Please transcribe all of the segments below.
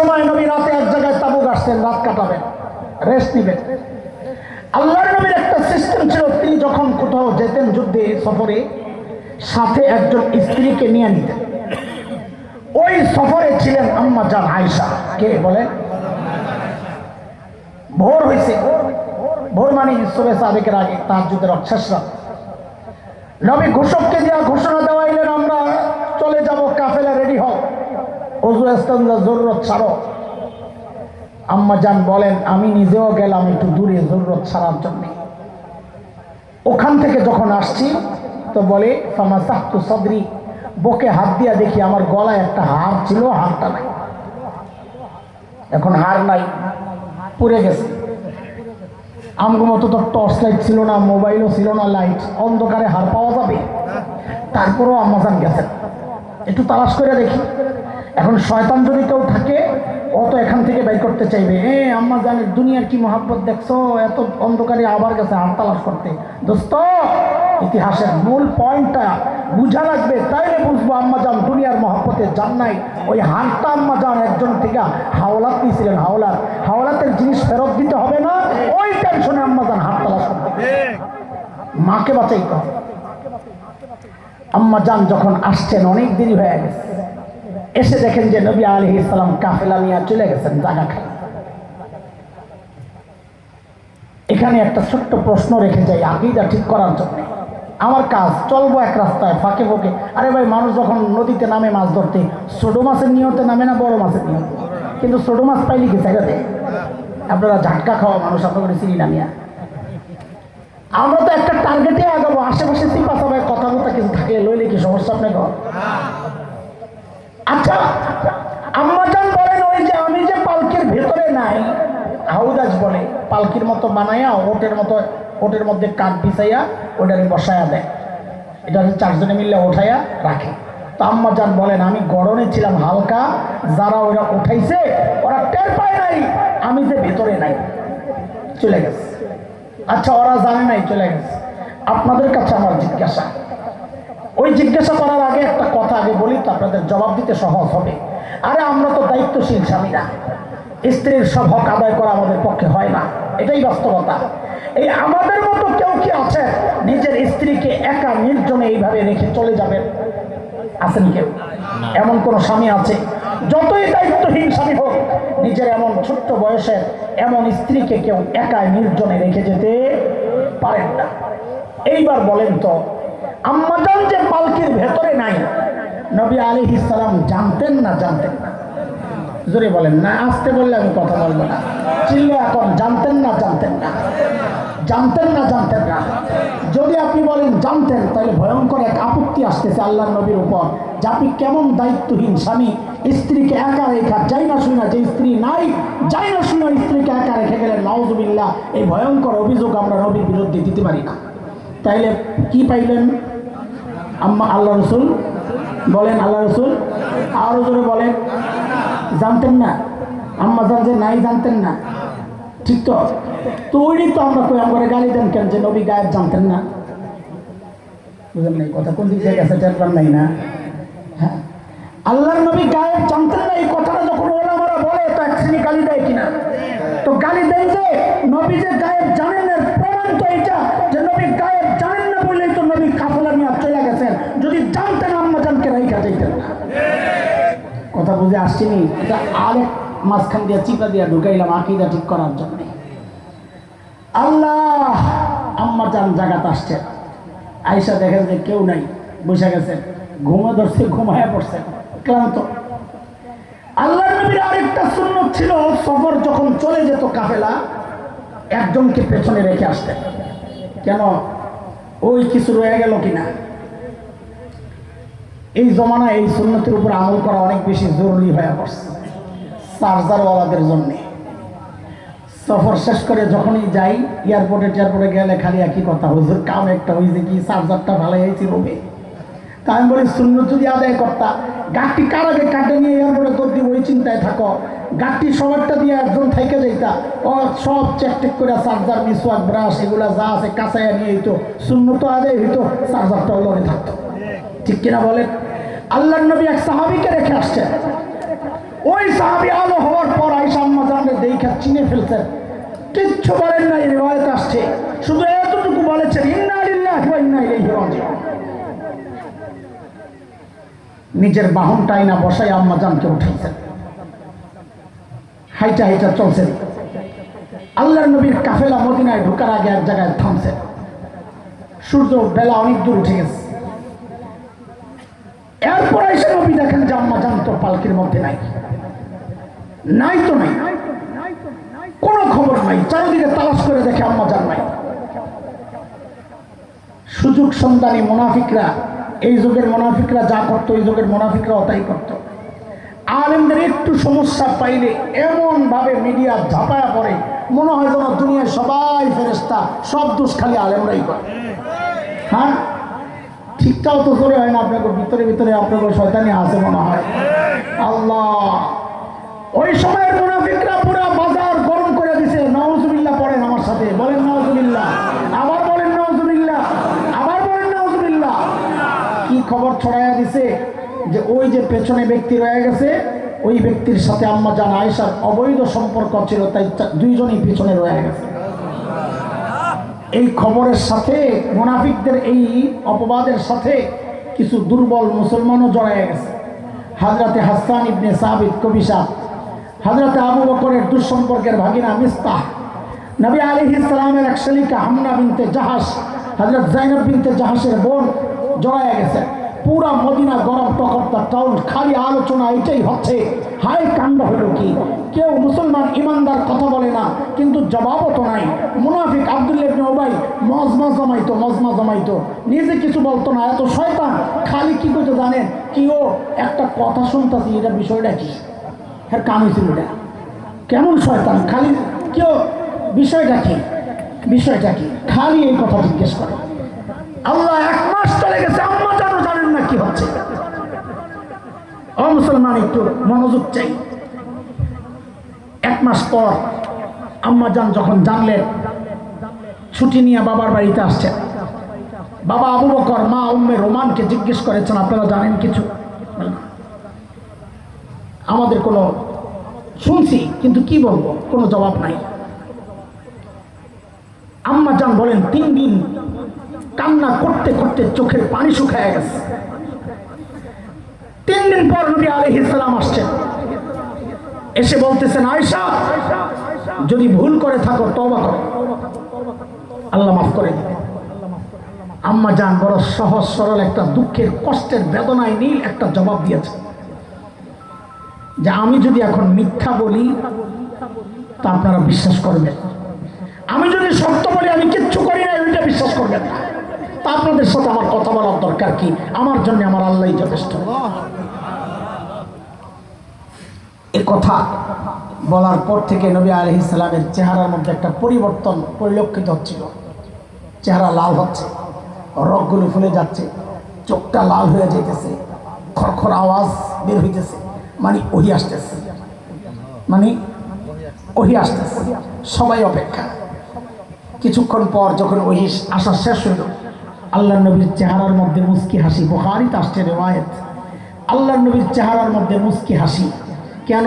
সময় নবী রাতে এক জায়গায় তাবু গাছতেন রাত কাটাবেন রেস্ট নিবেন। আল্লাহর নবীর একটা সিস্টেম ছিল, তিনি যখন কোথাও যেতেন যুদ্ধে, সফরে, সাথে একজন স্ত্রীকে নিয়ে নিতেন। ওই সফরে ছিলেন আম্মা জান আয়সা কে বলেন? ভোর হয়েছে ভোর মানে ঈশ্বরের সাদেকের আগে, তার যুদ্ধের অক্ষাসরা নবী ঘোষককে দেওয়া ঘোষণা দেওয়াইলেন আমরা চলে যাব, কাফেলা রেডি হও। অজু এস্তানজা জরুরত ছাড়ো। আম্মা জান বলেন, আমি নিজেও গেলাম একটু দূরে জরুরত ছাড়ার জন্য। ওখান থেকে যখন আসছি, তো বলে, ফামা সাহতু সদরি, বকে হাত দিয়া দেখি আমার গলায় একটা হার ছিল হারটা নাই। এখন হার নাই, পুড়ে গেছে। আমগো মতো তো টর্চ লাইট ছিল না, মোবাইলও ছিল না, লাইট অন্ধকারে হার পাওয়া যাবে। তারপরেও আম্মাজান গেছেন। একটু তালাশ করে দেখি। এখন শয়তান যদি কেউ থাকে, ও তো এখান থেকে বের করতে চাইবে। এ, আম্মা জানের দুনিয়ার কি মহাব্বত দেখছ? এত অন্ধকারে আবার গেছে হার তালাশ করতে। দোস্ত, ইতিহাসের মূল পয়েন্টটা বুঝা লাগবে, তাইলে বুঝব আম্মা জান দুনিয়ার মহাব্বতে জান নাই। ওই হারটা আম্মা জান একজন থেকে হাওলাত নিয়েছিলেন হাওলাত হাওলাতের জিনিস ফেরত দিতে হবে না, ওই টেনশনে আম্মা জান হাত তালাশ করতে মাকে বাঁচাইতে হবে। আম্মা জান যখন আসছেন, অনেক দেরি হয়ে গেছে। এসে দেখেন যে নবী আলী ইসলাম কাফেলা নিয়ে চলে গেছেন, জায়গা খাই। এখানে একটা ছোট্ট প্রশ্ন রেখে যাই আকিদা ঠিক করার জন্য। আমার কাজ, চলবো এক রাস্তায়, ফাঁকে ফাঁকে। আরে ভাই, মানুষ যখন নদীতে নামে মাছ ধরতে, ছোটো মাছের নিয়তে নামে না বড় মাছের নিয়তে? কিন্তু ছোটো মাছ পাইলে কি জায়গাতে আপনারা ঝাটকা খাওয়া মানুষ আপনাদের চিনি নামিয়া আমরা তো একটা টার্গেটে আগাবো, আশেপাশে কথা কথা কিছু থাকলে লইলে কি সমস্যা আপনাকে আচ্ছা আম্মাজান বলেন ওই যে আমি যে পালকির ভেতরে নাই, হাউদাজ বলে, পালকির মতো বানাইয়া ওটের মতো, ওটের মধ্যে কাঠ বিছাইয়া ওটারে বসায়া দেয়। এটা চারজনে মিললে ওঠাইয়া রাখে। তো আম্মাজান বলেন, আমি গরমে ছিলাম হালকা, যারা ওরা উঠাইছে, ওরা টের পায় নাই, আমি যে ভেতরে নাই। চলে গেছে। আচ্ছা ওরা জানে নাই, চলে গেছে। আপনাদের কাছে আমার জিজ্ঞাসা। ওই জিজ্ঞাসা করার আগে একটা কথা আগে বলি তো আপনাদের জবাব দিতে সহজ হবে। আরে আমরা তো দায়িত্বশীল স্বামীরা। স্ত্রীর সব হক আদায় করা আমাদের পক্ষে হয় না। এটাই বাস্তবতা। এই আমাদের মতো কেউ কি আছে নিজের স্ত্রীকে একা নির্জনে এইভাবে রেখে চলে যাবেন? আছেন কেউ? এমন কোন স্বামী আছে? যতই দায়িত্বহীন স্বামী হোক নিজের এমন ছোট্ট বয়সের এমন স্ত্রীকে কেউ একা নির্জনে রেখে যেতে পারেন না। এইবার বলেন তো আম্মাজান যে পালকির ভেতরে নাই, নবী আলী ইসালাম জানতেন না জানতেন না। জোরে বলেন, না আসতে বললে আমি কথা বলব না। চিল্লে এখন, জানতেন না জানতেন না। জানতেন না জানতেন না। যদি আপনি বলেন জানতেন, তাহলে ভয়ঙ্কর এক আপত্তি আসতেছে আল্লাহ নবীর উপর যে আপনি কেমন দায়িত্বহীন স্বামী, স্ত্রীকে একা রেখা, যাই না শুনা যে স্ত্রী নাই, যাই না শুনা স্ত্রীকে একা রেখে গেলেন নওজুবিল্লাহ এই ভয়ঙ্কর অভিযোগ আমরা নবীর বিরুদ্ধে দিতে পারি না। তাইলে কি পাইলেন? আম্মা আল্লাহ রসুল বলেন, আল্লাহ রসুল আরও জোরে বলেন। জানতেন না? আম্মা জান যে নাই, জানতেন না? ঠিক তো? তো ওইটাই তো আমরা কই, আমরা গালি দেন কেন যে নবী গায়েব জানতেন না? বুঝলেন নাই, কথা কোন দিকে গেছে টেরবার নাই না? হ্যাঁ? আল্লাহর নবী গায়েব জানতেন না, এই কথাটা যখন ওলামারা বলে, তো এক শ্রেণি গালি দেয় কিনা? তো গালি দেয় যে নবী যে গায়েব জানেন এর প্রমাণ তো এটা যে নবী গায়েব জানেন না বললেই তো নবী কাফলা নিয়ে চলে গেছেন। যদি জানতেন আম্মা জানকে রাইখা যাইতেন না। কথা বুঝে আসছিনি? এটা আরেক মাঝখান দিয়ে চিপা দিয়ে ঢুকাইলাম আকিদা ঠিক করার জন্য। আল্লাহ, আম্মা জান জাগাত আসছে। আয়সা দেখেন যে কেউ নাই, বসে গেছে। ঘুমে ধরছে, ঘুমায় পড়ছে, ক্লান্ত। আল্লাহ নবীর আরেকটা সুন্নত ছিল, সফর যখন চলে যেত কাফেলা, একজনকে পেছনে রেখে আসতেন কেন? ওই কিছু রয়ে গেল কিনা? এই জমানা এই সুন্নতির উপর আমল করা অনেক বেশি জরুরি হয়ে পড়ছে, চার্জারওয়ালাদের জন্যে। সফর শেষ করে যখনই যাই, এয়ারপোর্টে টেয়ারপোর্টে গেলে খালি একই কথা, হুজুর, কাম একটা হয়েছে কি? চার্জারটা ভালো হয়েছে রবে তা আমি বলি শূন্য যদি আদায় করতা গাড়টি কার আগে কাটে নিয়ে এয়ারপোর্টে তোর দিয়ে ওই চিন্তায় থাকো। গাড়টি সবারটা দিয়ে একজন থেকে যাইতা। ও সব চেক টেক করে চার্জার, মিসওয়াক, ব্রাশ এগুলা যা আছে কাঁচাইয়া নিয়ে হইতো শূন্য তো আদায় হইতো, চার্জারটাও লগে থাকতো। ঠিক কিনা বলেন? আল্লাহ নবী এক সাহাবিকে রেখে আসছেন। ওই সাহাবি আলো হওয়ার পর আইসা আম্মা জানলে দেখা চিনে ফেলছেন। কিচ্ছু বলেন নাই, রেওয়ায়ত আসছে। শুধু এতটুকু বলেছেন, ইন্না ওয়া ইন্না ইলাইহি রাজিউন। নিজের বাহনটাই না বসাই আম্মা জানকে উঠাইছেন হাইটা হাইটা চলছেন। আল্লাহর নবীর কাফেলা মদিনায় ঢোকার আগে এক জায়গায় থামছেন। সূর্য বেলা অনেক দূর উঠে গেছে। এরপর এসে নবী দেখেন যে আম্মা জান তো পালকির মধ্যে নাই। নাই তো নাই। কোনো খবর নাই। চারিদিকে তালাশ করে দেখে আম্মা জান নাই। সুযোগ সন্ধানী মুনাফিকরা এই যুগের মুনাফিকরা যা করতো, এই যুগের মুনাফিকরাও তাই করতো। আলেমদের একটু সমস্যা পাইলে এমন ভাবে মিডিয়া ঝাঁপায়া পড়ে, মনে হয় যেন দুনিয়ার সবাই ফেরেস্তা সব দোষ খালি আলেমরাই করে। হ্যাঁ? ঠিকটাও তো করে হয় না আপনাকে, ভিতরে ভিতরে আপনাকে শয়তানি আছে মনে হয়। আল্লাহ! ওই সময়ের মুনাফিকরা পুরা বাজার গরম করে দিছে। নওয়াজুবিল্লাহ পড়েন আমার সাথে। বলেন নওয়াজুবিল্লাহ আবার বলেন নওয়াজুবিল্লাহ আবার বলেন নওয়াজুবিল্লাহ কি খবর ছড়াইয়া দিছে যে ওই যে পেছনে ব্যক্তি রয়ে গেছে, ওই ব্যক্তির সাথে আম্মা জান আয়েশার অবৈধ সম্পর্ক ছিল, তাই দুইজনই পিছনে রয়ে গেছে। এই খবরের সাথে মুনাফিকদের এই অপবাদের সাথে কিছু দুর্বল মুসলমানও জড়ায় গেছে। হাজরাতে হাসান ইবনে সাবিদ কবিসা হাজরাতে আবু বকরের দুঃসম্পর্কের ভাগিনা মিস্তাহ, নবী আলী ইসলামের এক শালিকা হামনা বিনতে জাহাজ হজরত জাইনব বিনতে জাহাজের বোন জড়ায় গেছে। পুরা মদিনা গরম টকরটা টাউন, খালি আলোচনা এটাই হচ্ছে হাই কাণ্ড হলো কি? কেউ মুসলমান ইমানদার কথা বলে না, কিন্তু জবাবও তো নাই। মুনাফিক আব্দুল্লাহ ওবাই মজমা জমাইতো মজমা জমাইতো। নিজে কিছু বলতো না, এত শয়তান। খালি কি করতে জানেন? কি ও একটা কথা শুনতেছি, এটা বিষয়টা কি? হ্যাঁ কাম হয়েছিল এটা কেমন শয়তান? খালি কেউ বিষয়টা কি? বিষয়টা কি? খালি এই কথা জিজ্ঞেস করে। আল্লাহ এক মাস চলে গেছে, আম্মা কি হচ্ছে? ও মুসলমান, একটু মনোযোগ চাই। এক মাস পর আম্মা জান যখন জানলেন, ছুটি নিয়ে বাবার বাড়িতে আসছেন বাবা আবু বকর, মা উম্মে রোমানকে জিজ্ঞেস করেছেন, আপনারা জানেন কিছু? আমাদের কোনো শুনছি, কিন্তু কি বলব? কোনো জবাব নাই। আম্মা জান বলেন, তিন দিন কান্না করতে করতে চোখের পানি শুকায় গেছে। তিন দিন পর নবী আলহ ইসলাম আসছেন। এসে বলতেছেন আয়সা যদি ভুল করে থাকো তবা করো। আল্লাহ মাফ করে আম্মা জান বড় সহজ, সরল একটা দুঃখের, কষ্টের, বেদনায় নীল একটা জবাব দিয়েছে। যে আমি যদি এখন মিথ্যা বলি, তা আপনারা বিশ্বাস করবেন। আমি যদি সত্য বলি, আমি কিচ্ছু করি না ওইটা বিশ্বাস করবেন না। তা আপনাদের সাথে আমার কথা বলার দরকার কি? আমার জন্য আমার আল্লাহ যথেষ্ট। এ কথা বলার পর থেকে নবী আলহ ইসলামের চেহারার মধ্যে একটা পরিবর্তন পরিলক্ষিত হচ্ছিল। চেহারা লাল হচ্ছে, রগগুলো ফুলে যাচ্ছে, চোখটা লাল হয়ে যেতেছে খরখর আওয়াজ বের হইতেছে মানে ওহি আসতেছে। মানে ওহি আসতেছে, সবাই অপেক্ষা। কিছুক্ষণ পর যখন ওহি আসা শেষ হইল, আল্লাহ নবীর চেহারার মধ্যে মুস্কি হাসি, বোখারিতে আসছে রেওয়ায়ত। আল্লাহ নবীর চেহারার মধ্যে মুস্কি হাসি কেন?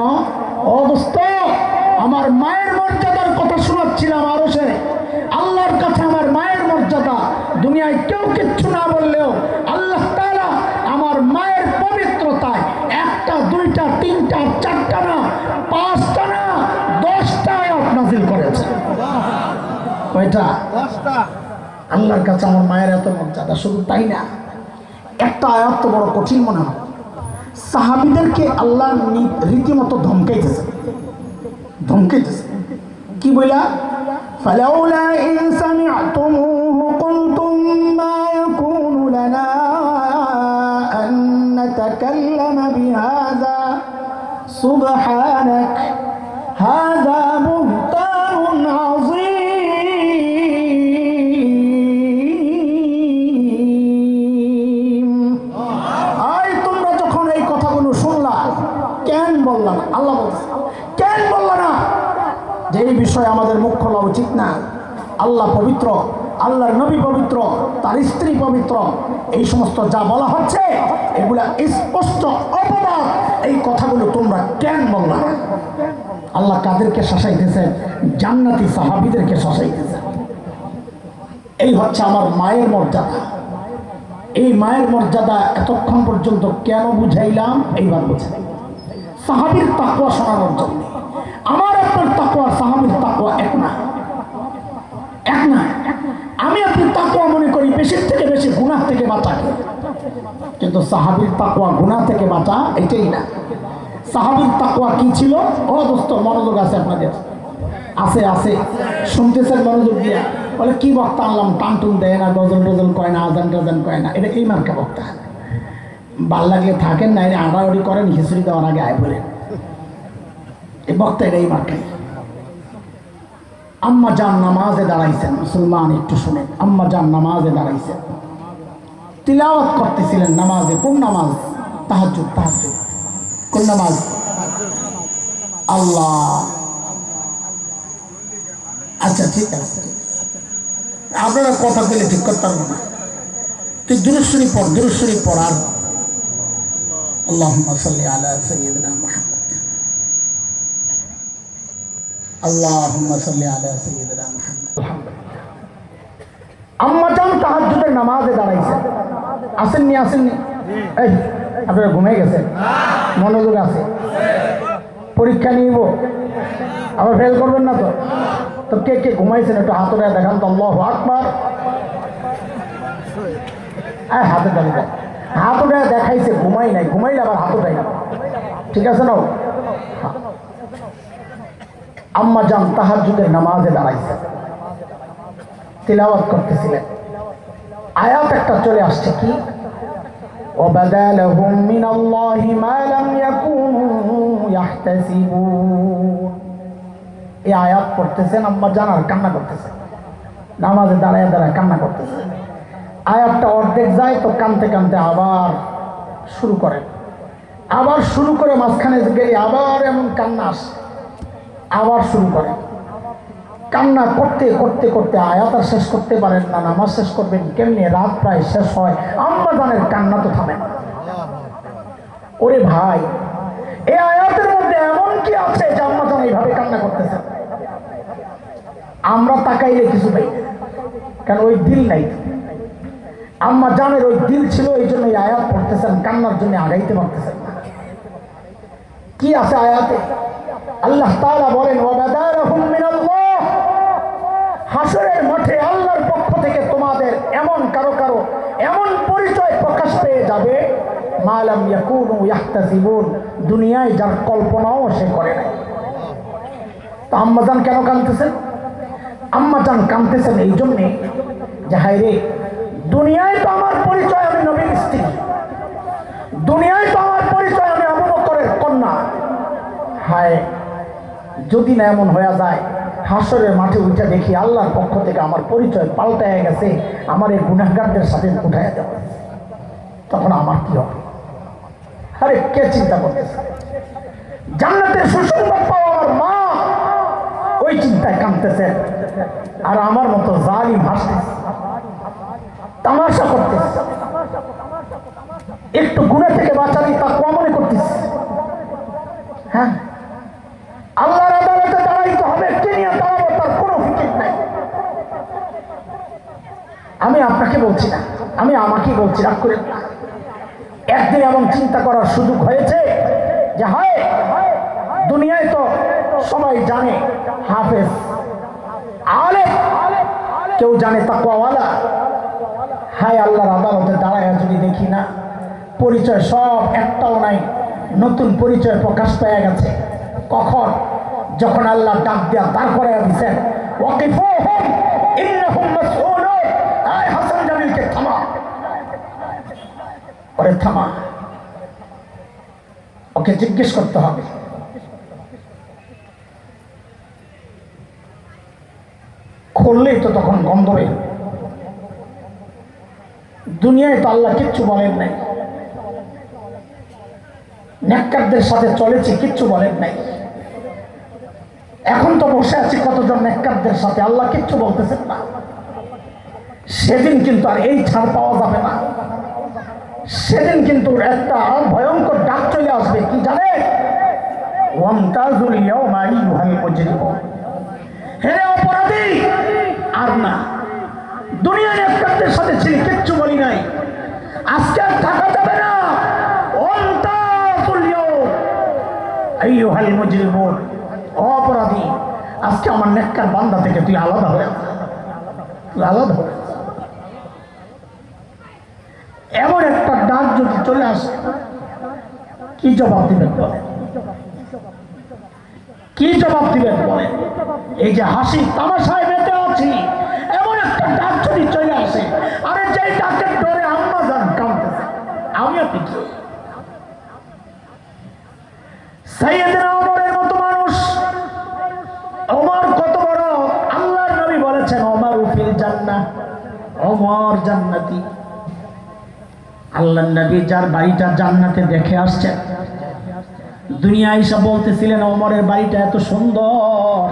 অবস্থ আমার মায়ের মর্যাদার কথা শোনাচ্ছিলাম আরও সে আল্লাহর কাছে আমার মায়ের মর্যাদা। দুনিয়ায় কেউ কিচ্ছু না বললেও আল্লাহ তাআলা আমার মায়ের পবিত্রতায় একটা দুইটা তিনটা চারটা না পাঁচটা না দশটা নাজিল করেছে। কয়টা? আল্লাহর কাছে আমার মায়ের এত মর্যাদা শুধু তাই না? একটা আয়াত তো বড় কঠিন মনে হয়। সাহাবিদেরকে আল্লাহ নি- রীতিমতো ধমকাইতেছে ধমকাইতেছে কি বইলা فلولا إن سمعتموه قلتم ما يكون لنا أن نتكلم بهذا سبحانك هذا بهتان আমাদের মুখ খোলা উচিত না। আল্লাহ পবিত্র, আল্লাহর নবী পবিত্র, তার স্ত্রী পবিত্র। এই সমস্ত যা বলা হচ্ছে, এগুলা স্পষ্ট অপবাদ। এই কথাগুলো তোমরা কেন বললা আল্লাহ কাদেরকে শাসাইতেছেন? জান্নাতি সাহাবিদেরকে শাসাইতেছেন। এই হচ্ছে আমার মায়ের মর্যাদা। এই মায়ের মর্যাদা এতক্ষণ পর্যন্ত কেন বুঝাইলাম? এইবার বুঝাই। সাহাবির তাকুয়া শোনানোর জন্য। আপনার তাকুয়া সাহাবির তাকুয়া এক না। এক না। আমি আপনি তাকুয়া মনে করি, বেশির থেকে বেশি গুনাহ থেকে বাঁচাকে কিন্তু সাহাবির তাকুয়া গুনাহ থেকে বাঁচা এটাই না। সাহাবির তাকুয়া কি ছিল? ও দোস্ত, মনোযোগ আছে আপনাদের? আছে আছে। শুনতেছেন মনোযোগ দিয়া? বলে, কি বক্তা আনলাম? টান টুন দেয় না গজল টজল কয় না, আজান টাজান কয় না। এটা এই মার্কা বক্তা। ভালো লাগলে থাকেন না আড়াআড়ি করেন, খিচুড়ি দেওয়ার আগে আয় বলেন। এই বক্তা এটাই মার্কে আম্মা যান নামাজে দাঁড়াইছেন। মুসলমান একটু শুনেন। আম্মা যান নামাজে দাঁড়াইছেন। তিলাওয়াত করতেছিলেন নামাজে। কোন নামাজ? তাহাজ তাহাজ কোন নামাজ? আল্লাহ। আচ্ছা ঠিক আছে। আপনারা কথা বলে ঠিক করতে পারবেন না। তুই দূরশ্বরী পড় দূরশ্বরী পড়ার আল্লাহ সাল্লি আলা সৈয়দনা মাহমুদ মনোযোগ আছে? পরীক্ষা নিব? আবার ফেল করবেন না তো? তো কে কে ঘুমাইছেন একটু হাতটা দেখান তো, আল্লাহু হাত আর হাতে দাঁড়ি হাত উঠে দেখাইছে, ঘুমাই নাই, ঘুমাইলে আবার হাত উঠাই ঠিক আছে না? আম্মা জান তাহাজ্জুদের নামাজে দাঁড়াইছে তিলাওয়াত করতেছিলেন আয়াত একটা চলে আসছে কি وبدا لهم من الله ما لم يكونوا يحتسبون এই আয়াত পড়তেছেন আম্মা জানার কান্না করতেছেন নামাজে দাঁড়ায় দাঁড়ায় কান্না করতেছে আয়াতটা অর্ধেক যায় তো কানতে কানতে আবার শুরু করেন আবার শুরু করে মাঝখানে গেলে আবার এমন কান্না আসে আবার শুরু করেন কান্না করতে করতে করতে আয়াত আর শেষ করতে পারেন না, নামাজ শেষ করবেন, কেমনি? রাত প্রায় শেষ হয় আম্মা জানের কান্না তো থামে না। ওরে ভাই, এই আয়াতের মধ্যে এমন কি আছে যে আম্মা জান এইভাবে কান্না করতেছে? আমরা তাকাইলে কিছু পাই না। কারণ ওই দিল নাই। আম্মা জানের ওই দিল ছিল, এই জন্য আয়াত পড়তেছেন, কান্নার জন্য আগাইতে পারতেছেন কি আছে আয়াতে? আল্লাহ তাআলা বলেন হাসরের মাঠে আল্লাহর পক্ষ থেকে তোমাদের এমন কারও কারও এমন পরিচয় প্রকাশ পেয়ে যাবে, মালাম ইয়াকুনু ইয়াহতাসিবুন। দুনিয়ায় যার কল্পনাও সে করে নাই। তো আম্মাজান কেন কাঁদতেছেন? আম্মাজান কাঁদতেছেন এই জন্যে যে, হায় রে, দুনিয়ায় তো আমার পরিচয় আমি নবীর স্ত্রী। দুনিয়ায় তো আমার পরিচয় আমি আবু বকরের কন্যা। হায় যদি না এমন হয়ে যায়, হাসরের মাঠে উঠে দেখি আল্লাহর পক্ষ থেকে আমার পরিচয় পাল্টায় গেছে, আমার এই গুণাগারদের সাথে উঠাইয়া দেওয়া তখন আমার কি হবে? আরে কে চিন্তা করতেছে? জান্নাতের সুসংবাদ পাওয়া আমার মা ওই চিন্তায় কাঁদতেছে। আর আমার মতো জালিম হাসতেছে। তামাশা করতেছে। একটু গুণা থেকে বাঁচালি তা মনে করতেছে। হ্যাঁ আল্লাহর আদালতে দাঁড়াইতে হবে কে নিয়ে দাঁড়াবো তার কোনো ফিকির নাই আমি আপনাকে বলছি না আমি আমাকে বলছি রাগ করে। একদিন এমন চিন্তা করার সুযোগ হয়েছে যে হায়, দুনিয়ায় তো সবাই জানে হাফেজ আলে কেউ জানে তাকুয়াওয়ালা হায় আল্লাহর আদালতে দাঁড়ায় যদি দেখি না, পরিচয় সব একটাও নাই, নতুন পরিচয় প্রকাশ পেয়ে গেছে। কখন? যখন আল্লাহ ডাক দেয়া, তারপরে দিছেন ওয়াকিফুহুম, ইন্নাহুম মাসউলুন হাসান জামিলকে থামা। থামা। ওকে জিজ্ঞেস করতে হবে। খুললেই তো তখন গন্ধ। দুনিয়ায় তো আল্লাহ কিচ্ছু বলেন নাই। নেককারদের সাথে চলেছি, কিচ্ছু বলেন নাই। এখন তো বসে আছি, কতজন নেককারদের সাথে? আল্লাহ কিচ্ছু বলতেছেন না। সেদিন কিন্তু আর এই ছাড় পাওয়া যাবে না। সেদিন কিন্তু একটা ভয়ঙ্কর ডাক চলে আসবে, কি জানে? অপরাধী না। বলি নাই। আজকে আর অপরাধী, আজকে আমার নেককার বান্দা থেকে তুই আলাদা হয়ে আলাদা হয়ে। এমন একটা ডাক যদি চলে আসে, কি জবাব দিবেন বলে কি জবাব দিবেন বলে এই যে হাসি, তামাশায় বেঁচে আছি। এমন একটা ডাক যদি চলে আসে আরে যে ডাকের ডরে আম্মা যান কামতেছে আমি আপনি কি সাইয়েদনা ওমরের মতো মানুষ ওমর কত বড় আল্লাহর নবী বলেছেন ওমর উফিল জান্নাহ ওমর জান্নাতি আল্লাহ নবী যার বাড়িটা জান্নাতে দেখে আসছেন দুনিয়া এসে বলতেছিলেন, ওমরের বাড়িটা এত সুন্দর।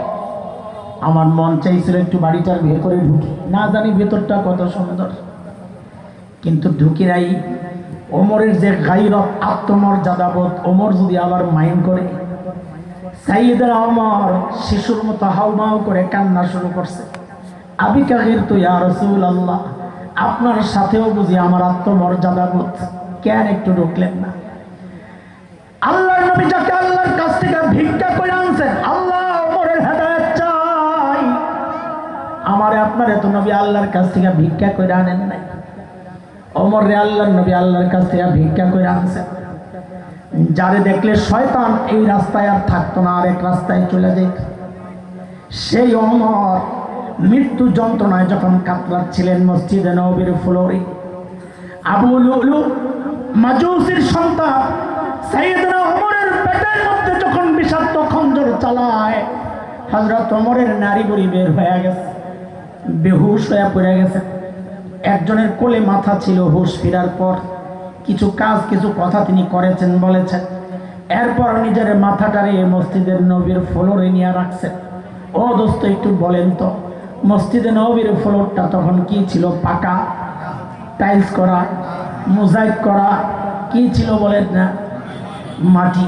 আমার মন চাইছিল একটু বাড়িটার ভেতরে ঢুকি। না জানি ভেতরটা কত সুন্দর। কিন্তু ঢুকি নাই। ওমরের যে গাইরত আত্মমর্যাদাবোধ ওমর যদি আবার মাইন্ড করে, সাইয়েদের আমার শিশুর মতো হাউমাউ করে কান্না শুরু করছে। আবি কাগের তো ইয়া রসুল আল্লাহ আপনার সাথেও বুঝি আমার আত্মমর্যাদাবোধ কেন একটু ঢুকলেন না? আল্লাহর নবী যাকে আল্লাহর কাছ থেকে ভিক্ষা করে আনছেন, আল্লাহ চাই। আমারে আপনার এত নবী আল্লাহর কাছ থেকে ভিক্ষা করে আনেন নাই। অমর রে আল্লাহর নবী আল্লাহর কাছ থেকে ভিক্ষা করে আনছেন। যারে দেখলে শয়তান এই রাস্তায় আর থাকতো না, আরেক রাস্তায় চলে যেত। সেই অমর মৃত্যু যন্ত্রণায় যখন কাতরাচ্ছিলেন মসজিদে নবীর ফ্লোরে। আবু লুলু, মাজুসির সন্তান, সাইয়েদনা ওমরের পেটের মধ্যে যখন বিষাক্ত খঞ্জর চালায়, হযরত ওমরের নারী বুড়ি বের হয়ে গেছে, বেহুশ হয়ে পড়ে গেছে। একজনের কোলে মাথা ছিল হুশ ফেরার পর। কিছু কাজ, কিছু কথা তিনি করেছেন, বলেছেন। এরপর নিজের মাথাটারে মসজিদের নবীর ফ্লোরে নিয়ে রাখছেন ও দোস্ত, একটু বলেন তো। মসজিদে নবীর ফ্লোরটা তখন কি ছিল? পাকা। টাইলস করা, মোজাইক করা, কি ছিল বলেন না? মাটি।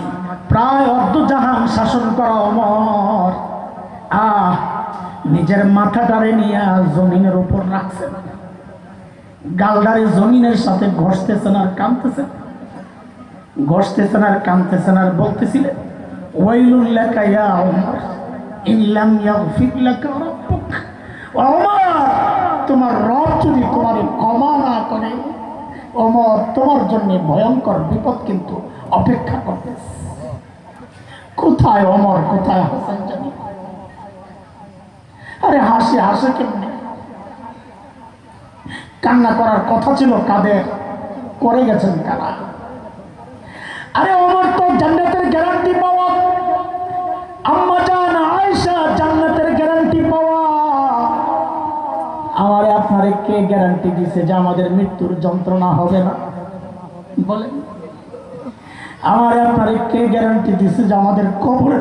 প্রায় অর্ধজাহান শাসন করা অমর। আহ, নিজের মাথাটারে নিয়ে জমিনের উপর রাখছেন। গালদারে জমিনের সাথে ঘষতেছেন আর কামতেছেন ঘষতেছেন আর কামতেছেন আর বলতেছিলেন ওয়াইলুল্লাকা ইয়া ওমর ইল্লাম ইয়াগফির লাকা রাব্বুক। তোমার রব যদি তোমার ক্ষমা না করে ওমর তোমার জন্য ভয়ঙ্কর বিপদ কিন্তু অপেক্ষা করতেছে কোথায় অমর, কোথায় হাসান জানি? আরে হাসি, হাসে কেমনে? কান্না করার কথা ছিল কাদের? করে গেছেন কারা? আরে অমর তো জান্নাতের গ্যারান্টি পাওয়া আম্মা জান আয়েশা জান্নাতের গ্যারান্টি পাওয়া আমারে আপনারে কে গ্যারান্টি দিছে যে আমাদের মৃত্যুর যন্ত্রণা হবে না। বলেন। আমার আপনারে কে গ্যারান্টি দিছে যে আমাদের কবরে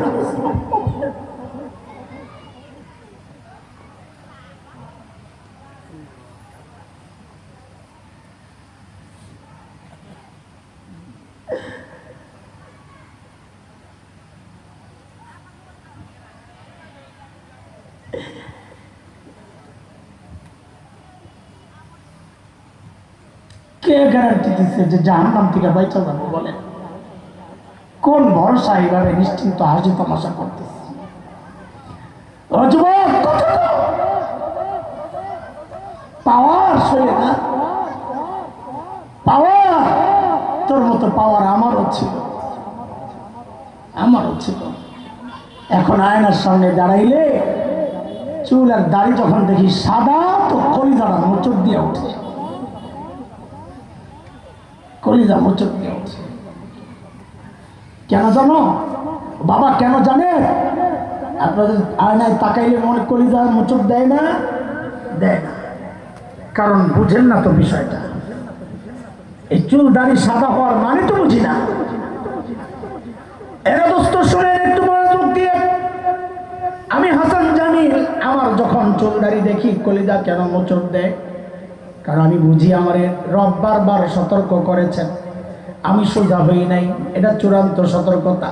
কে গ্যারান্টি দিচ্ছে যে জাহান্নাম থেকে বাইচা যাব বলেন কোন ভরসা এইভাবে নিশ্চিন্ত হাসি তামাশা করতেছে? পাওয়ার শরীরে না? পাওয়ার তোর মতো পাওয়ার আমারও ছিল। আমারও ছিল। এখন আয়নার সামনে দাঁড়াইলে চুল আর দাড়ি যখন দেখি সাদা, তো কলিজারা মোচক দিয়ে ওঠে কলিজা মোচক কেন জানো? বাবা কেন জানে? আপনাদের আয়নায় তাকাইলে মনে কলিজা মোচক দেয় না? দেয় না। কারণ বুঝেন না তো বিষয়টা। এই চুল দাড়ি সাদা হওয়ার মানে তো বুঝি না। এরা দোস্ত, শুনেন একটু মনোযোগ দিয়ে। আমি হাসান জামিল, আমার যখন চুল দাড়ি দেখি, কলিজা কেন মোচক দেয়? কারণ আমি বুঝি আমার রব বারবার সতর্ক করেছেন। আমি সোজা হই নাই, এটা চূড়ান্ত সতর্কতা।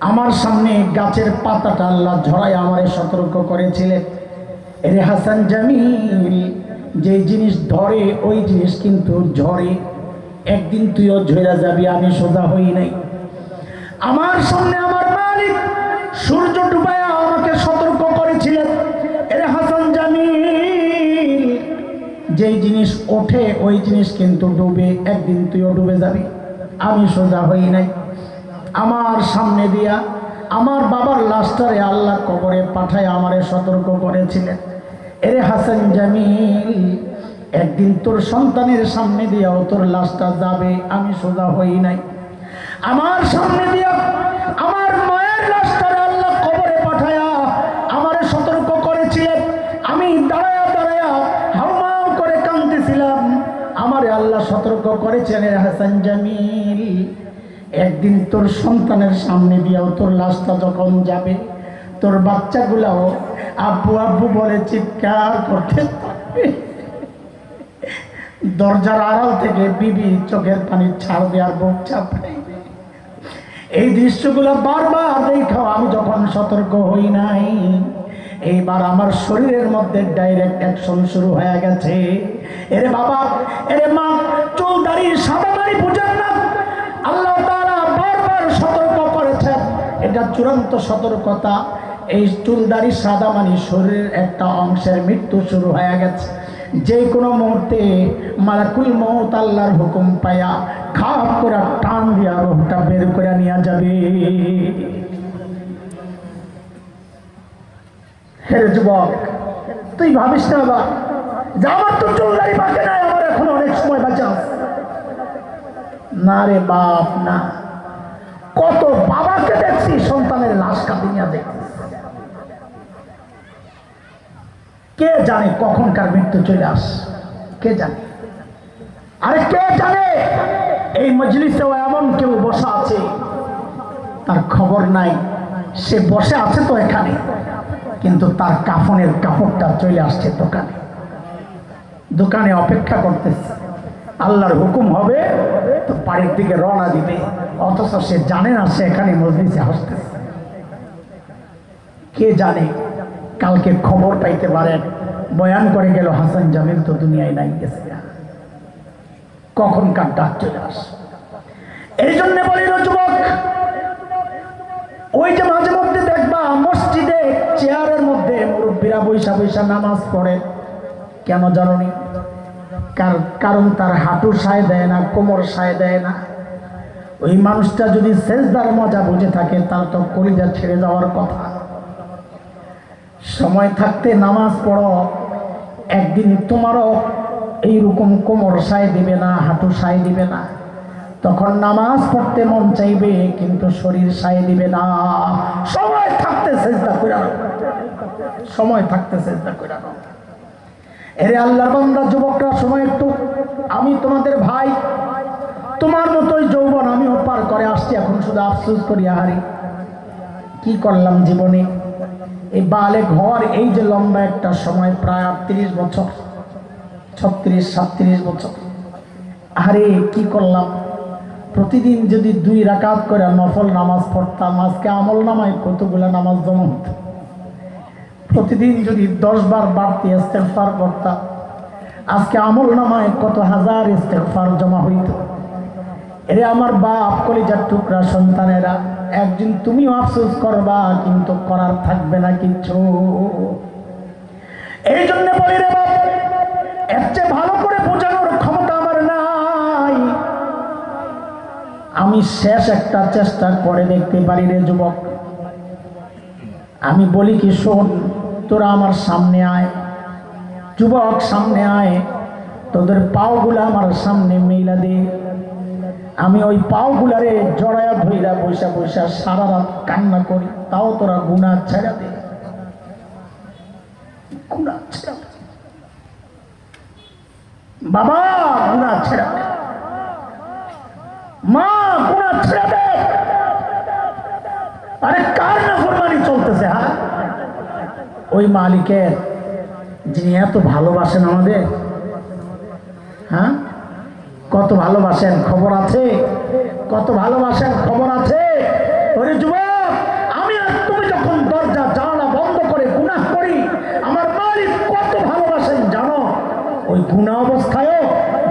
আমার সামনে গাছের পাতাটা আল্লাহ ঝরাই আমারে সতর্ক করেছিলেন। এরে হাসান জামিল যে জিনিস ধরে, ওই জিনিস কিন্তু ঝরে। একদিন তুইও ঝরে যাবি, আমি সোজা হই নাই। আমার সামনে আমার মালিক সূর্য ডুবায়া আমাকে সতর্ক করেছিলেন। যেই জিনিস ওঠে, ওই জিনিস কিন্তু ডুবে, একদিন তুইও ডুবে যাবি। আমি সোজা হই নাই। আমার সামনে দিয়া আমার বাবার লাশটারে আল্লাহ কবরে পাঠায়, আমারে সতর্ক করেছিলেন। এরে হাসান জামিল, একদিন তোর সন্তানের সামনে দিয়াও তোর লাশটা যাবে, আমি সোজা হই নাই। আমার সামনে দিয়া আমার মায়ের লাশটারে আল্লাহ কবরে পাঠায়া আমারে সতর্ক করেছিলেন আমি দাঁড়ায়া দাঁড়ায়া হাউমাউ করে কাঁদতেছিলাম আমারে আল্লাহ সতর্ক করেছেন হাসান জামিল, একদিন তোর সন্তানের সামনে দিয়েও তোর লাশটা যখন যাবে, তোর বাচ্চাগুলাও আব্বু আব্বু বলে চিৎকার করতে থাকবে। দরজার আড়াল থেকে বিবি চোখের পানি ছাড় আর বুক চাপড়ে এই দৃশ্যগুলো বারবার দেখাও, আমি যখন সতর্ক হই নাই এইবার আমার শরীরের মধ্যে ডাইরেক্ট অ্যাকশন শুরু হয়ে গেছে। এরে বাবা, এরে মা চুল দাড়ি সাদা দাড়ি বুঝেন না আল্লাহ তারা বারবার সতর্ক করেছেন। এটা চূড়ান্ত সতর্কতা। এই চুল দাড়ি সাদা মানে শরীরের একটা অংশের মৃত্যু শুরু হয়ে গেছে। যে কোনো মুহূর্তে মালাকুল মৌত আল্লাহর হুকুম পায়া খাপ করে টান দিয়া রোহটা বের করে নিয়ে যাবে। হেরে যুবক, তুই ভাবিস না বা আমার তো চুলদারি বাকি নাই, আমার এখন অনেক সময় বাঁচা না রে বাপ, না। কত বাবাকে দেখছি সন্তানের লাশ কাঁদি নিয়ে দেখছি কে জানে কখনকার মৃত্যু চলে আস, কে জানে? আরে কে জানে? এই মজলিসেও এমন কেউ বসা আছে, তার খবর নাই। সে বসে আছে তো এখানে। কিন্তু তার কাফনের কাপড়টা চলে আসছে দোকানে। দোকানে অপেক্ষা করতেছে। আল্লাহর হুকুম হবে, তো বাড়ির দিকে রওনা দিবে। অথচ সে জানে না সে এখানে মজলিসে আসতেছে কে জানে, কালকে খবর পাইতে পারেন বয়ান করে গেল, হাসান জামিল তো দুনিয়ায় নাই, গেছে কখন কার ডাক চলে আস? এই জন্য বলি না যুবক ওই যে মাঝে মধ্যে দেখবা, মসজিদে, চেয়ারের মধ্যে মুরব্বীরা বৈশা বৈশা নামাজ পড়ে। কেন জানি কারণ তার হাঁটুর সায় দেয় না, কোমর সায় দেয় না। ওই মানুষটা যদি সেজদার মজা বুঝে থাকে, তার তো কলিজা ছেড়ে যাওয়ার কথা। সময় থাকতে নামাজ পড়ো, একদিন তোমারও এইরকম কোমর সায় দিবে না, হাঁটু সায় দিবে না। তখন নামাজ পড়তে মন চাইবে, কিন্তু শরীর সায় দিবে না। সময় থাকতে চেষ্টা করে সময় থাকতে চেষ্টা করে এরে আল্লাহ বান্দা, যুবকরা, সময় একটু। আমি তোমাদের ভাই, তোমার মতোই যৌবন আমিও পার করে আসছি, এখন শুধু আফসোস করি, আহারি। কি করলাম জীবনে? এই বালে ঘর, এই যে লম্বা একটা সময়, প্রায় আটত্রিশ বছর, ছত্রিশ, সাতত্রিশ বছর। আরে কি করলাম? প্রতিদিন যদি দুই রাকাত করে নফল নামাজ পড়তাম, আজকে আমল নামায় কতগুলো নামাজ জমা হতো প্রতিদিন যদি দশ বার বাড়তি ইস্তেগফার করতাম, আজকে আমল নামায় কত হাজার ইস্তেগফার জমা হইত? এরে আমার বাপ, কলিজার টুকরা সন্তানেরা, একদিন তুমিও আফসোস করবা, কিন্তু করার থাকবে না কিচ্ছু এই জন্য বলি রে বাপ, এর চেয়ে ভালো করে আমি শেষ একটা চেষ্টা করে দেখতে পারি রে যুবক। আমি বলি কি, শোন, তোরা আমার সামনে আয়। যুবক, সামনে আয়। তোদের পাওগুলো আমার সামনে মেলা দে। আমি ওই পাওগুলারে জড়ায়া ধইরা বৈশা বৈশা সারা রাত কান্না করি। তাও তোরা গুণা ছেড়া দে। গুণা ছেড়া বাবা গুণা ছেড়া দে। আরে কার না চলতেছে হ্যাঁ? ওই মালিকের যিনি এত ভালোবাসেন আমাদের হ্যাঁ? কত ভালোবাসেন, খবর আছে? কত ভালোবাসেন, খবর আছে? আমি তুমি যখন দরজা জানালা বন্ধ করে গুনাহ করি আমার মালিক কত ভালোবাসেন জানো ওই গুণা অবস্থায়ও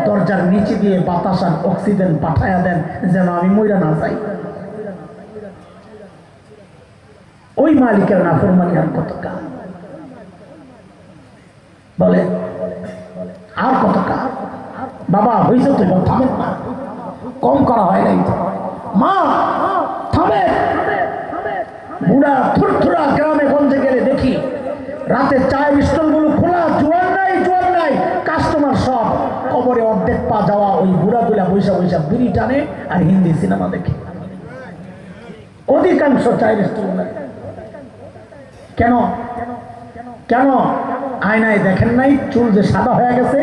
দরজার নিচে দিয়ে বাতাস আর অক্সিজেন পাঠায়া দেন যেন আমি মইরা না যাই। ওই মালিকের নাফরমানি আর কত কাজ বলে, আর কত কাজ বাবা হয়েছে তো এবার থামেন না। কম করা হয় নাই। মা, থামে। বুড়া থুরথুরা গ্রামে গঞ্জে গেলে দেখি রাতে চায়ের স্টলগুলো খোলা জোয়ার নাই জোয়ার নাই কাস্টমার সব কবরে অর্ধেক পা যাওয়া ওই বুড়া বুড়া বৈশা বৈশা বিড়ি টানে আর হিন্দি সিনেমা দেখে। অধিকাংশ স্টল নাই কেন? কেন? আয়নায় দেখেন নাই, চুল যে সাদা হয়ে গেছে।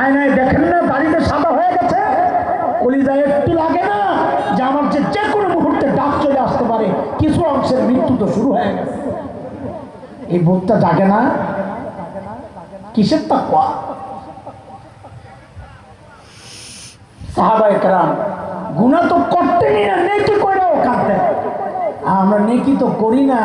আয়নায় দেখেন না, বাড়িতে সাদা হয়ে গেছে। কলিজায় একটু লাগে না যে আমার যে যে কোনো মুহূর্তে ডাক চলে আসতে পারে। কিছু অংশের মৃত্যু তো শুরু হয়ে গেছে। এই বোধটা জাগে না? কিসের তা তাকুয়া সাহাবায়ে কেরাম গুণা তো করতেনি না নেকি করেও কাঁদতেন। আমরা নেকি তো করি না।